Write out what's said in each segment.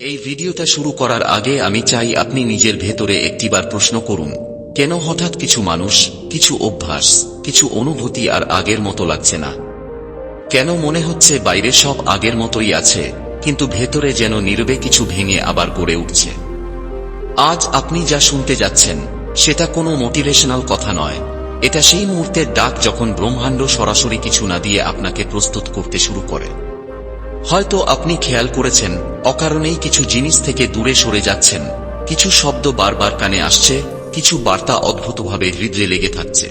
এই ভিডিওটা শুরু করার আগে আমি চাই আপনি নিজের ভেতরে একটিবার প্রশ্ন করুন, কেন হঠাৎ কিছু মানুষ, কিছু অভ্যাস, কিছু অনুভূতি আর আগের মতো লাগছে না? কেন মনে হচ্ছে বাইরে সব আগের মতোই আছে, কিন্তু ভেতরে যেন নীরবে কিছু ভেঙে আবার গড়ে উঠছে? আজ আপনি যা শুনতে যাচ্ছেন, সেটা কোনো মোটিভেশনাল কথা নয়। এটা সেই মুহূর্তের ডাক যখন ব্রহ্মাণ্ড সরাসরি কিছু না দিয়ে আপনাকে প্রস্তুত করতে শুরু করে। হয়তো আপনি খেয়াল করেছেন, অকারণেই কিছু জিনিস থেকে দূরে সরে যাচ্ছেন। কিছু শব্দ বারবার কানে আসছে, কিছু বার্তা অদ্ভুতভাবে হৃদয়ে লেগে থাকছে।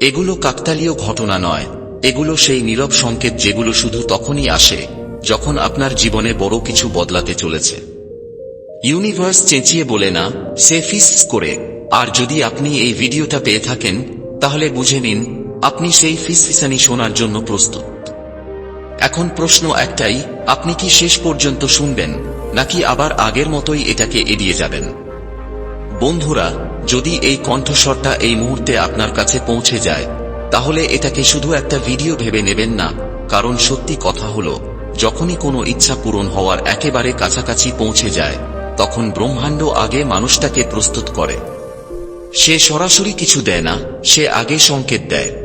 এগুলো কাকতালীয় ঘটনা নয়। এগুলো সেই নীরব সংকেত যেগুলো শুধু তখনই আসে, যখন আপনার জীবনে বড় কিছু বদলাতে চলেছে। ইউনিভার্স চেঁচিয়ে বলে না, সে ফিস করে, আর যদি আপনি এই ভিডিওটা পেয়ে থাকেন, তাহলে বুঝে নিন, আপনি সেই ফিসফিসানি শোনার জন্য প্রস্তুত। এখন প্রশ্ন একটাই, আপনি কি শেষ পর্যন্ত শুনবেন, নাকি আবার আগের মতোই এটাকে এড়িয়ে যাবেন? বন্ধুরা, যদি এই কণ্ঠস্বরটা এই মুহূর্তে আপনার কাছে পৌঁছে যায়, তাহলে এটাকে শুধু একটা ভিডিও ভেবে নেবেন না, কারণ সত্যি কথা হলো, যখনই কোনো ইচ্ছা পূরণ হওয়ার একেবারে কাছাকাছি পৌঁছে যায়, তখন ব্রহ্মাণ্ড আগে মানুষটাকে প্রস্তুত করে। সে সরাসরি কিছু দেয় না, সে আগে সংকেত দেয়।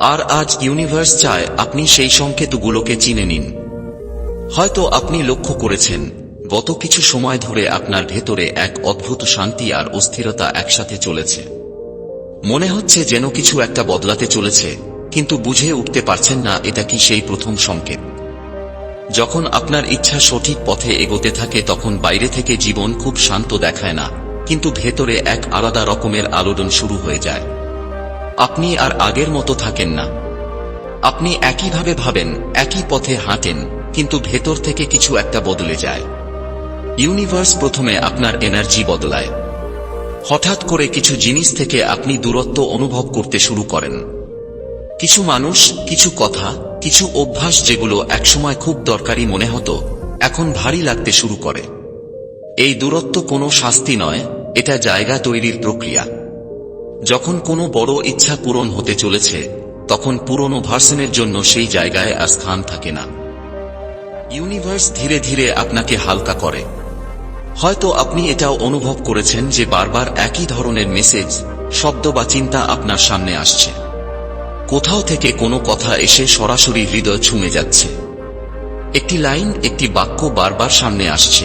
আর আজ ইউনিভার্স চায় আপনি সেই সংকেতগুলোকে চিনে নিন। হয়তো আপনি লক্ষ্য করেছেন, গত কিছু সময় ধরে আপনার ভেতরে এক অদ্ভুত শান্তি আর অস্থিরতা একসাথে চলেছে। মনে হচ্ছে যেন কিছু একটা বদলাতে চলেছে, কিন্তু বুঝে উঠতে পারছেন না এটা কি সেই প্রথম সংকেত। যখন আপনার ইচ্ছা সঠিক পথে এগোতে থাকে, তখন বাইরে থেকে জীবন খুব শান্ত দেখায় না, কিন্তু ভেতরে এক আলাদা রকমের আলোড়ন শুরু হয়ে যায়। আপনি আর আগের মতো থাকেন না। আপনি একইভাবে ভাবেন, একই পথে হাঁটেন, কিন্তু ভেতর থেকে কিছু একটা বদলে যায়। ইউনিভার্স প্রথমে আপনার এনার্জি বদলায়। হঠাৎ করে কিছু জিনিস থেকে আপনি দূরত্ব অনুভব করতে শুরু করেন। কিছু মানুষ, কিছু কথা, কিছু অভ্যাস যেগুলো একসময় খুব দরকারি মনে হতো, এখন ভারী লাগতে শুরু করে। এই দূরত্ব কোনো শাস্তি নয়, এটা জায়গা তৈরির প্রক্রিয়া। যখন কোনো বড় ইচ্ছা পূরণ হতে চলেছে, তখন পুরনো ভার্সনের জন্য সেই জায়গায় আর স্থান থাকে না। ইউনিভার্স ধীরে ধীরে আপনাকে হালকা করে। হয়তো আপনি এটাও অনুভব করেছেন যে বারবার একই ধরনের মেসেজ, শব্দ বা চিন্তা আপনার সামনে আসছে। কোথাও থেকে কোনো কথা এসে সরাসরি হৃদয় ছুঁয়ে যাচ্ছে। একটি লাইন, একটি বাক্য বারবার সামনে আসছে।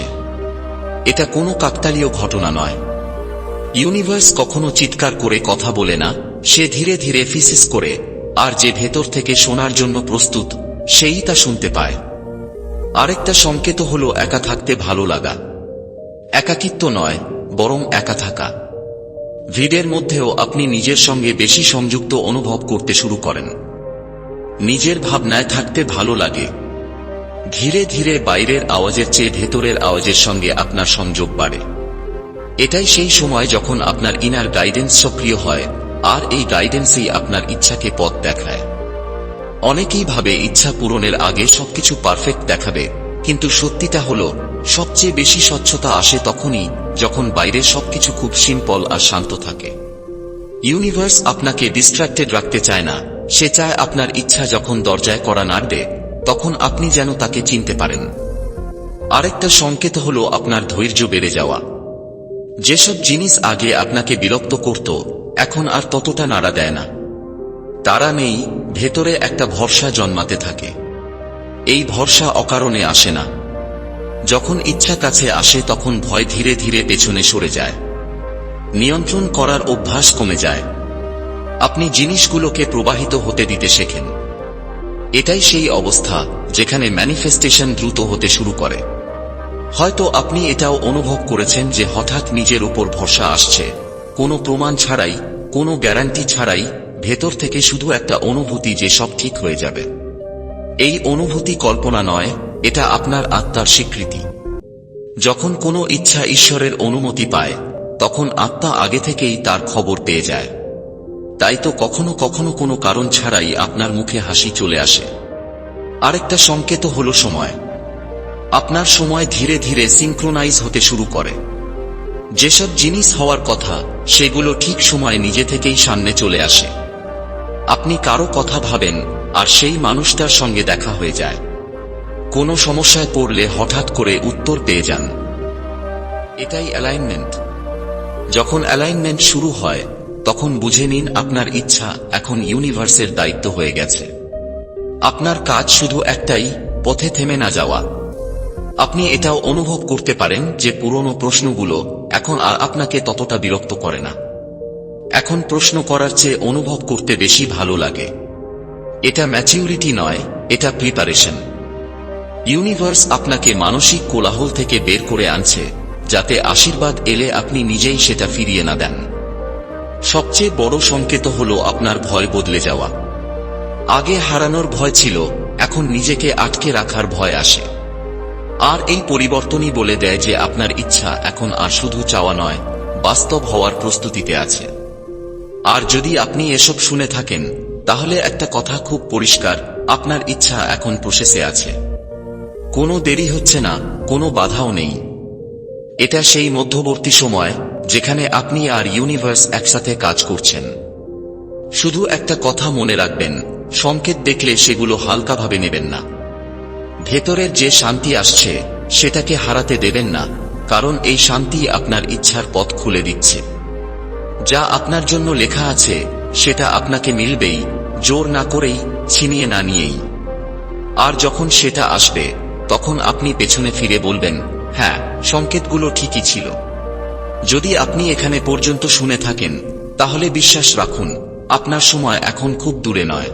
এটা কোনো কাকতালীয় ঘটনা নয়। ইউনিভার্স কখনো চিৎকার করে কথা বলে না, সে ধীরে ধীরে ফিসিস করে, আর যে ভেতর থেকে শোনার জন্য প্রস্তুত, সেই তা শুনতে পায়। আরেকটা সংকেত হলো একা থাকতে ভালো লাগা। একাকিত্ব নয়, বরং একা থাকা। ভিড়ের মধ্যেও আপনি নিজের সঙ্গে বেশি সংযুক্ত অনুভব করতে শুরু করেন। নিজের ভাবনায় থাকতে ভালো লাগে। ধীরে ধীরে বাইরের আওয়াজের চেয়ে ভেতরের আওয়াজের সঙ্গে আপনার সংযোগ বাড়ে। এটাই সেই সময় যখন আপনার ইনার গাইডেন্স সক্রিয় হয়, আর এই গাইডেন্সই আপনার ইচ্ছাকে পথ দেখায়। অনেকেই ভাবে ইচ্ছা পূরণের আগে সবকিছু পারফেক্ট দেখাবে, কিন্তু সত্যিটা হল, সবচেয়ে বেশি স্বচ্ছতা আসে তখনই যখন বাইরে সবকিছু খুব সিম্পল আর শান্ত থাকে। ইউনিভার্স আপনাকে ডিস্ট্রাক্টেড রাখতে চায় না, সে চায় আপনার ইচ্ছা যখন দরজায় করা নাড়বে তখন আপনি যেন তাকে চিনতে পারেন। আরেকটা সংকেত হল আপনার ধৈর্য বেড়ে যাওয়া। যেসব জিনিস আগে আপনাকে বিরক্ত করত, এখন আর ততটা নাড়া দেয় না। তারা নেই, ভেতরে একটা ভরসা জন্মাতে থাকে। এই ভরসা অকারণে আসে না। যখন ইচ্ছা কাছে আসে, তখন ভয় ধীরে ধীরে পেছনে সরে যায়। নিয়ন্ত্রণ করার অভ্যাস কমে যায়। আপনি জিনিসগুলোকে প্রবাহিত হতে দিতে শেখেন। এটাই সেই অবস্থা যেখানে ম্যানিফেস্টেশন দ্রুত হতে শুরু করে। হয়তো আপনি এটাও অনুভব করেছেন যে হঠাৎ নিজের উপর ভরসা আসছে। কোনো প্রমাণ ছাড়াই, কোনো গ্যারান্টি ছাড়াই ভেতর থেকে শুধু একটা অনুভূতি যে সব ঠিক হয়ে যাবে। এই অনুভূতি কল্পনা নয়, এটা আপনার আত্মার স্বীকৃতি। যখন কোনো ইচ্ছা ঈশ্বরের অনুমতি পায়, তখন আত্মা আগে থেকেই তার খবর পেয়ে যায়। তাই তো কখনো কখনো কোনো কারণ ছাড়াই আপনার মুখে হাসি চলে আসে। আরেকটা সংকেত হল সময়। আপনার সময় ধীরে ধীরে সিঙ্ক্রোনাইজ হতে শুরু করে। যেসব জিনিস হওয়ার কথা, সেগুলো ঠিক সময় নিজে থেকেই সামনে চলে আসে। আপনি কারও কথা ভাবেন, আর সেই মানুষটার সঙ্গে দেখা হয়ে যায়। কোনো সমস্যায় পড়লে হঠাৎ করে উত্তর পেয়ে যান। এটাই অ্যালাইনমেন্ট যখন অ্যালাইনমেন্ট শুরু হয়, তখন বুঝে নিন আপনার ইচ্ছা এখন ইউনিভার্সের দায়িত্ব হয়ে গেছে। আপনার কাজ শুধু একটাই, পথে থেমে না যাওয়া। আপনি এটাও অনুভব করতে পারেন যে পুরনো প্রশ্নগুলো এখন আর আপনাকে ততটা বিরক্ত করে না। এখন প্রশ্ন করার চেয়ে অনুভব করতে বেশি ভালো লাগে। এটা ম্যাচিউরিটি নয়, এটা প্রিপারেশন। ইউনিভার্স আপনাকে মানসিক কোলাহল থেকে বের করে আনছে, যাতে আশীর্বাদ এলে আপনি নিজেই সেটা ফিরিয়ে না দেন। সবচেয়ে বড় সংকেত হল আপনার ভয় বদলে যাওয়া। আগে হারানোর ভয় ছিল, এখন নিজেকে আটকে রাখার ভয় আসে। আর এই পরিবর্তনই বলে দেয় যে আপনার ইচ্ছা এখন আর শুধু চাওয়া নয়, বাস্তব হওয়ার প্রস্তুতিতে আছে। আর যদি আপনি এসব শুনে থাকেন, তাহলে একটা কথা খুব পরিষ্কার, আপনার ইচ্ছা এখন প্রসেসে আছে। কোনো দেরি হচ্ছে না, কোনো বাধাও নেই। এটা সেই মধ্যবর্তী সময়, যেখানে আপনি আর ইউনিভার্স একসাথে কাজ করছেন। শুধু একটা কথা মনে রাখবেন, সংকেত দেখলে সেগুলো হালকাভাবে নেবেন না। ভেতরের যে শান্তি আসছে, সেটাকে হারাতে দেবেন না, কারণ এই শান্তি আপনার ইচ্ছার পথ খুলে দিচ্ছে। যা আপনার জন্য লেখা আছে, সেটা আপনাকে মিলবেই, জোর না করেই, ছিনিয়ে না নিয়েই। আর যখন সেটা আসবে, তখন আপনি পেছনে ফিরে বলবেন হ্যাঁ সংকেতগুলো ঠিকই ছিল। যদি আপনি এখানে পর্যন্ত শুনে থাকেন, তাহলে বিশ্বাস রাখুন, আপনার সময় এখন খুব দূরে নয়।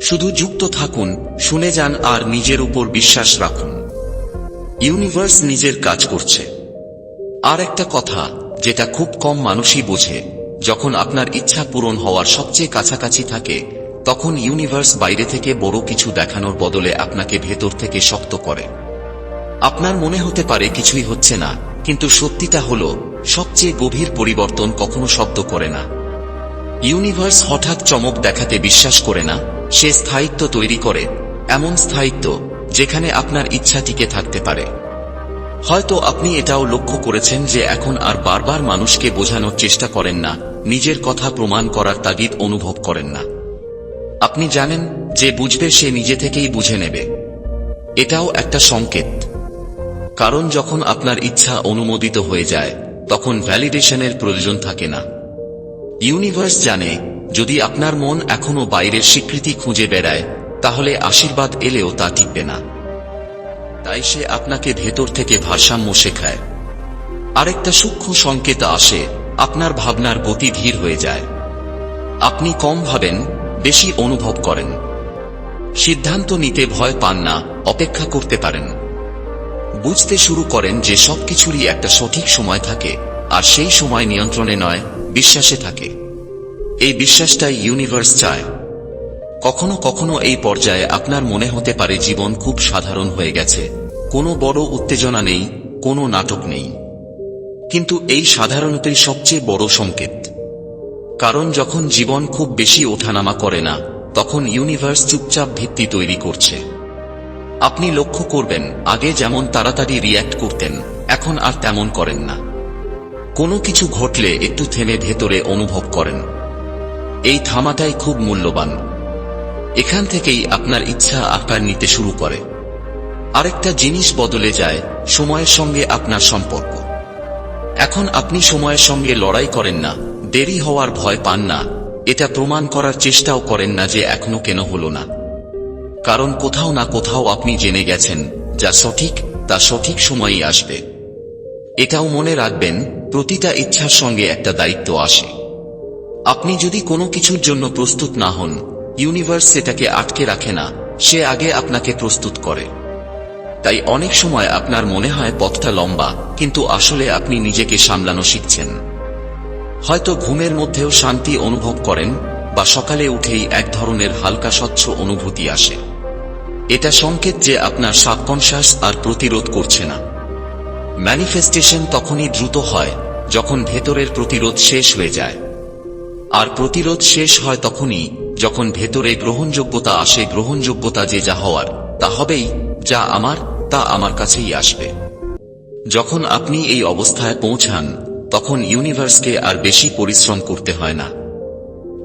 শুধু যুক্ত থাকুন, শুনে যান আর নিজের উপর বিশ্বাস রাখুন। ইউনিভার্স নিজের কাজ করছে। আর একটা কথা, যেটা খুব কম মানুষই বোঝে, যখন আপনার ইচ্ছা পূরণ হওয়ার সবচেয়ে কাছাকাছি থাকে, তখন ইউনিভার্স বাইরে থেকে বড় কিছু দেখানোর বদলে আপনাকে ভেতর থেকে শক্ত করে। আপনার মনে হতে পারে কিছুই হচ্ছে না, কিন্তু সত্যিটা হল, সবচেয়ে গভীর পরিবর্তন কখনো শব্দ করে না। ইউনিভার্স হঠাৎ চমক দেখাতে বিশ্বাস করে না সে স্থায়িত্ব তৈরি করে, এমন স্থায়িত্ব যেখানে আপনার ইচ্ছা টিকে থাকতে পারে। হয়তো আপনি এটাও লক্ষ্য করেছেন যে এখন আর বারবার মানুষকে বোঝানোর চেষ্টা করেন না, নিজের কথা প্রমাণ করার তাগিদ অনুভব করেন না। আপনি জানেন যে বুঝবে সে নিজে থেকেই বুঝে নেবে। এটাও একটা সংকেত। কারণ যখন আপনার ইচ্ছা অনুমোদিত হয়ে যায়, তখন ভ্যালিডেশনের প্রয়োজন থাকে না। ইউনিভার্স জানে যদি আপনার মন এখনও বাইরের স্বীকৃতি খুঁজে বেড়ায়, তাহলে আশীর্বাদ এলেও তা টিকবে না। তাই সে আপনাকে ভেতর থেকে ভারসাম্য শেখায়। আরেকটা সূক্ষ্ম সংকেত আসে, আপনার ভাবনার গতি ধীর হয়ে যায়। আপনি কম ভাবেন, বেশি অনুভব করেন। সিদ্ধান্ত নিতে ভয় পান না, অপেক্ষা করতে পারেন। বুঝতে শুরু করেন যে সবকিছুরই একটা সঠিক সময় থাকে, আর সেই সময় নিয়ন্ত্রণে নয়, বিশ্বাসে থাকে। এই বিশ্বাসটাই ইউনিভার্স চায়। কখনো কখনো এই পর্যায়ে আপনার মনে হতে পারে জীবন খুব সাধারণ হয়ে গেছে। কোনো বড় উত্তেজনা নেই, কোনো নাটক নেই। কিন্তু এই সাধারণতই সবচেয়ে বড় সংকেত। কারণ যখন জীবন খুব বেশি ওঠানামা করে না, তখন ইউনিভার্স চুপচাপ ভিত্তি তৈরি করছে। আপনি লক্ষ্য করবেন, আগে যেমন তাড়াতাড়ি রিয়্যাক্ট করতেন, এখন আর তেমন করেন না। কোনো কিছু ঘটলে একটু থেমে ভেতরে অনুভব করেন। এই থামাটাই খুব মূল্যবান। এখান থেকেই আপনার ইচ্ছা আকার নিতে শুরু করে। আরেকটা জিনিস বদলে যায়, সময়ের সঙ্গে আপনার সম্পর্ক। এখন আপনি সময়ের সঙ্গে লড়াই করেন না, দেরি হওয়ার ভয় পান না, এটা প্রমাণ করার চেষ্টাও করেন না যে এখনও কেন হল না। কারণ কোথাও না কোথাও আপনি জেনে গেছেন, যা সঠিক, তা সঠিক সময়ই আসবে। এটাও মনে রাখবেন, প্রতিটা ইচ্ছার সঙ্গে একটা দায়িত্ব আসে। আপনি যদি কোনো কিছুর জন্য প্রস্তুত না হন, ইউনিভার্স সেটাকে আটকে রাখে না, সে আগে আপনাকে প্রস্তুত করে। তাই অনেক সময় আপনার মনে হয় পথটা লম্বা, কিন্তু আসলে আপনি নিজেকে সামলানো শিখছেন। হয়তো ঘুমের মধ্যেও শান্তি অনুভব করেন, বা সকালে উঠেই এক ধরনের হালকা স্বচ্ছ অনুভূতি আসে। এটা সংকেত যে আপনার সাবকনশাস আর প্রতিরোধ করছে না। ম্যানিফেস্টেশন তখনই দ্রুত হয়, যখন ভেতরের প্রতিরোধ শেষ হয়ে যায়। আর প্রতিরোধ শেষ হয় তখনই, যখন ভেতরে গ্রহণযোগ্যতা আসে, গ্রহণযোগ্যতা যে যা হওয়ার, তা হবেই, যা আমার, তা আমার কাছেই আসবে। যখন আপনি এই অবস্থায় পৌঁছান, তখন ইউনিভার্সকে আর বেশি পরিশ্রম করতে হয় না।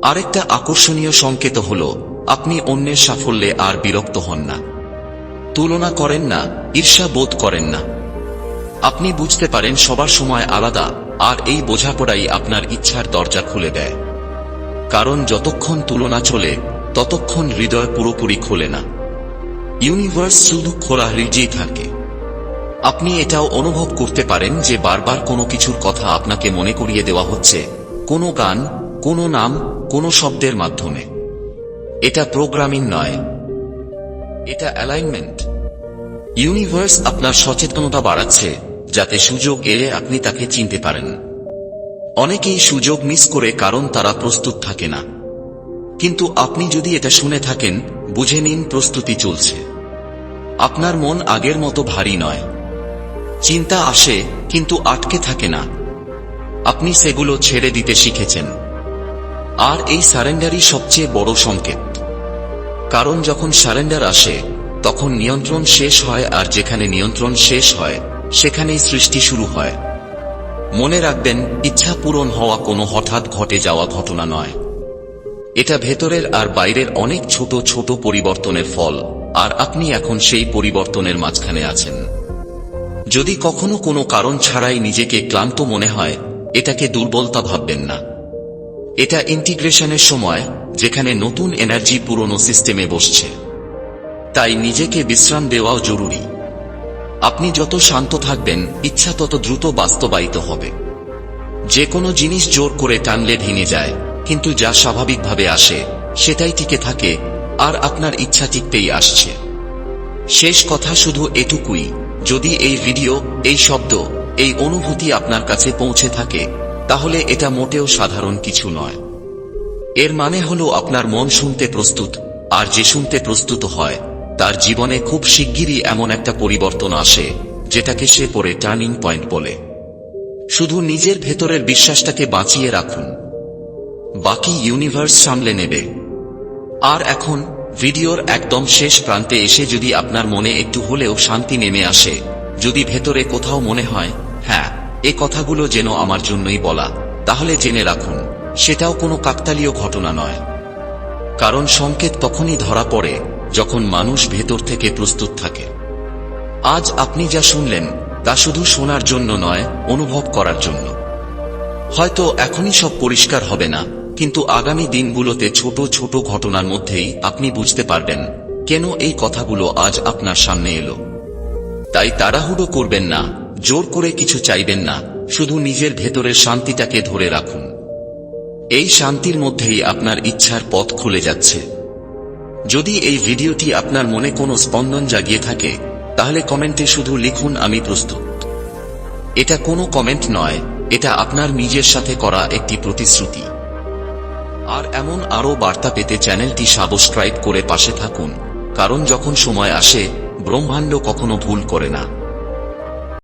আরেকটা আকর্ষণীয় সংকেত হল, আপনি অন্যের সাফল্যে আর বিরক্ত হন না। তুলনা করেন না, ঈর্ষা বোধ করেন না। আপনি বুঝতে পারেন সবার সময় আলাদা, আর এই বোঝাপড়াই আপনার ইচ্ছার দরজা খুলে দেয়। কারণ যতক্ষণ তুলনা চলে, ততক্ষণ হৃদয় পুরোপুরি খোলে না। ইউনিভার্স শুধু খোলা হৃদয়ই থাকে। আপনি এটাও অনুভব করতে পারেন যে বারবার কোনো কিছুর কথা আপনাকে মনে করিয়ে দেওয়া হচ্ছে, কোনো গান, কোনো নাম, কোনো শব্দের মাধ্যমে। এটা প্রোগ্রামিং নয়। এটা অ্যালাইনমেন্ট। ইউনিভার্স আপনার সচেতনতা বাড়াচ্ছে, যাতে সুযোগ এলে আপনি তাকে চিনতে পারেন। অনেকেই সুযোগ মিস করে কারণ তারা প্রস্তুত থাকে না। কিন্তু আপনি যদি এটা শুনে থাকেন, বুঝে নিন প্রস্তুতি চলছে। আপনার মন আগের মতো ভারী নয়। চিন্তা আসে, কিন্তু আটকে থাকে না। আপনি সেগুলো ছেড়ে দিতে শিখেছেন। আর এই সারেন্ডারই সবচেয়ে বড় সংকেত। কারণ যখন সারেন্ডার আসে, তখন নিয়ন্ত্রণ শেষ হয়, আর যেখানে নিয়ন্ত্রণ শেষ হয়, সেখানেই সৃষ্টি শুরু হয়। মনে রাখবেন, ইচ্ছা পূরণ হওয়া কোনো হঠাৎ ঘটে যাওয়া ঘটনা নয়। এটা ভেতরের আর বাইরের অনেক ছোট ছোট পরিবর্তনের ফল, আর আপনি এখন সেই পরিবর্তনের মাঝখানে আছেন। যদি কখনো কোনো কারণ ছাড়াই নিজেকে ক্লান্ত মনে হয়, এটাকে দুর্বলতা ভাববেন না। এটা ইন্টিগ্রেশনের সময়, যেখানে নতুন এনার্জি পুরনো সিস্টেমে বসছে। তাই নিজেকে বিশ্রাম দেওয়াও জরুরি। আপনি যত শান্ত থাকবেন, ইচ্ছা তত দ্রুত বাস্তবায়িত হবে। যে কোনো জিনিস জোর করে টানলে ভেঙে যায়, কিন্তু যা স্বাভাবিকভাবে আসে, সেটাই টিকে থাকে, আর আপনার ইচ্ছা টিকতেই আসছে। শেষ কথা শুধু এটুকুই, যদি এই ভিডিও, এই শব্দ, এই অনুভূতি আপনার কাছে পৌঁছে থাকে, তাহলে এটা মোটেও সাধারণ কিছু নয়। এর মানে হলো আপনার মন শুনতে প্রস্তুত, আর যে শুনতে প্রস্তুত হয় তার জীবনে খুব শিগগিরই এমন একটা পরিবর্তন আসে, যেটাকে সে পরে টার্নিং পয়েন্ট বলে। শুধু নিজের ভেতরের বিশ্বাসটাকে বাঁচিয়ে রাখুন। বাকি ইউনিভার্স সামলে নেবে। আর এখন, ভিডিওর একদম শেষ প্রান্তে এসে যদি আপনার মনে একটু হলেও শান্তি নেমে আসে, যদি ভেতরে কোথাও মনে হয় হ্যাঁ এ কথাগুলো যেন আমার জন্যই বলা, তাহলে জেনে রাখুন, সেটাও কোনো কাকতালীয় ঘটনা নয়। কারণ সংকেত তখনই ধরা পড়ে যখন মানুষ ভেতর থেকে প্রস্তুত থাকে। আজ আপনি যা শুনলেন, তা শুধু শোনার জন্য নয়, অনুভব করার জন্য। হয়তো এখনই সব পরিষ্কার হবে না, কিন্তু আগামী দিনগুলোতে ছোট ছোট ঘটনার মধ্যেই আপনি বুঝতে পারবেন কেন এই কথাগুলো আজ আপনার সামনে এলো। তাই তাড়াহুড়ো করবেন না, জোর করে কিছু চাইবেন না, শুধু নিজের ভেতরের শান্তিটাকে ধরে রাখুন। এই শান্তির মধ্যেই আপনার ইচ্ছার পথ খুলে যাচ্ছে। যদি এই ভিডিওটি আপনার মনে কোনো স্পন্দন জাগিয়ে থাকে, তাহলে কমেন্টে শুধু লিখুন, আমি প্রস্তুত। এটা কোনো কমেন্ট নয়, এটা আপনার নিজের সাথে করা একটি প্রতিশ্রুতি। আর এমন আরও বার্তা পেতে চ্যানেলটি সাবস্ক্রাইব করে পাশে থাকুন, কারণ যখন সময় আসে, ব্রহ্মাণ্ড কখনো ভুল করে না।